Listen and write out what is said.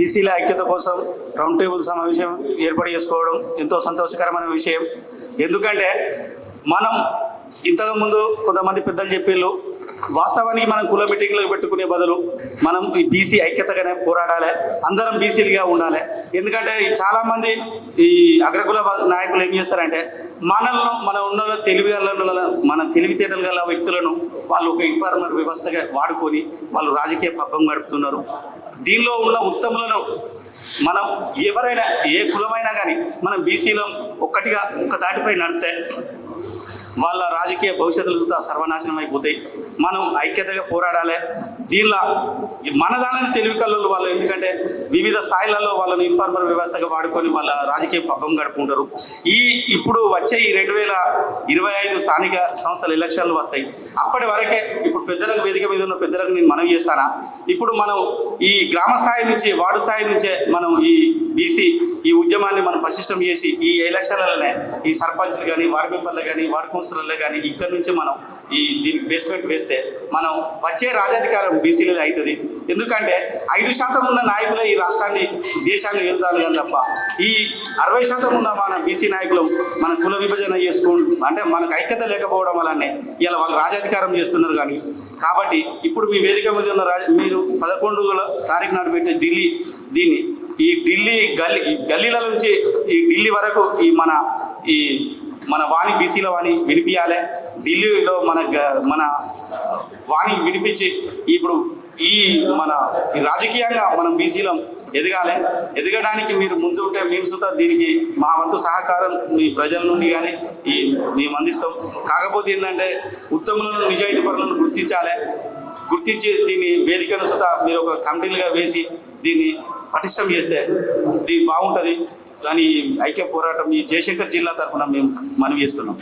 బీసీల ఐక్యత కోసం రౌండ్ టేబుల్ సమావేశం ఏర్పాటు చేసుకోవడం ఎంతో సంతోషకరమైన విషయం. ఎందుకంటే మనం ఇంతకుముందు కొంతమంది పెద్దలు చెప్పిళ్ళు వాస్తవానికి మనం కుల మీటింగ్లకు పెట్టుకునే బదులు మనం ఈ బీసీ ఐక్యతగానే పోరాడాలి అందరం బీసీలుగా ఉండాలి. ఎందుకంటే చాలామంది ఈ అగ్రకుల నాయకులు ఏం చేస్తారంటే మనల్ని మన ఉన్న తెలివి గల మన తెలివితేటలు గల వ్యక్తులను వాళ్ళు ఒక ఇన్ఫార్మర్ వ్యవస్థగా వాడుకొని వాళ్ళు రాజకీయ పబ్బం గడుపుతున్నారు. దీనిలో ఉన్న ఉత్తములను మనం ఎవరైనా ఏ కులమైనా కానీ మనం బీసీలో ఒక్కటిగా ఒక దాటిపై నడితే వాళ్ళ రాజకీయ భవిష్యత్తులతో సర్వనాశనం అయిపోతాయి. మనం ఐక్యతగా పోరాడాలి. దీనిలో మన దానిని తెలివి కళ్ళు వాళ్ళు ఎందుకంటే వివిధ స్థాయిలలో వాళ్ళని ఇన్ఫార్మర్ వ్యవస్థగా వాడుకొని వాళ్ళ రాజకీయ పబ్బం గడుపుకుంటారు. ఈ ఇప్పుడు వచ్చే ఈ రెండు వేల ఇరవై ఐదు స్థానిక సంస్థల ఎలక్షన్లు వస్తాయి. అప్పటి వరకే ఇప్పుడు పెద్దలకు వేదిక మీద ఉన్న పెద్దలకు నేను మనవి చేస్తానా? ఇప్పుడు మనం ఈ గ్రామ స్థాయి నుంచి వార్డు స్థాయి నుంచే మనం ఈ బీసీ ఈ ఉద్యమాన్ని మనం పరిశిష్టం చేసి ఈ ఎలక్షన్లలోనే ఈ సర్పంచ్లు కానీ వార్డు మెంబర్లు కానీ వార్డు కౌన్సిలర్లు కానీ ఇక్కడ నుంచి మనం ఈ దీనికి బేస్మెంట్ వేస్తే మనం వచ్చే రాజాధికారం బీసీలది అవుతుంది ఎందుకంటే ఐదు శాతం ఉన్న నాయకులే ఈ రాష్ట్రాన్ని దేశాన్ని వెళ్తాను కానీ తప్ప ఈ అరవై శాతం ఉన్న మన బీసీ నాయకులు మన కుల విభజన చేసుకుంటూ అంటే మనకు ఐక్యత లేకపోవడం వల్లనే ఇలా వాళ్ళు రాజాధికారం చేస్తున్నారు కానీ. కాబట్టి ఇప్పుడు మీ వేదిక మీద ఉన్న రాజ మీరు పదకొండు తారీఖు నాడు పెట్టే ఢిల్లీ దీన్ని ఈ ఢిల్లీ గల్లీ ఈ గల్లీల నుంచి ఈ ఢిల్లీ వరకు ఈ మన ఈ మన వాణి బీసీల వాణి వినిపించాలి ఢిల్లీలో మన మన వాణి వినిపించి ఇప్పుడు ఈ మన ఈ రాజకీయంగా మనం బీసీలం ఎదగాలి. ఎదగడానికి మీరు ముందు ఉంటే మేము సుతా దీనికి మా వంతు సహకారం మీ ప్రజల నుండి కానీ ఈ మేము అందిస్తాం. కాకపోతే ఏంటంటే ఉత్తములను నిజాయితీ పరులను గుర్తించాలి. గుర్తించి దీన్ని వేదికను సుత మీరు ఒక కమిటీలుగా వేసి దీన్ని పటిష్టం చేస్తే దీన్ని బాగుంటుంది. కానీ ఐక్య పోరాటం ఈ జయశంకర్ జిల్లా తరఫున మేము మనవి చేస్తున్నాం.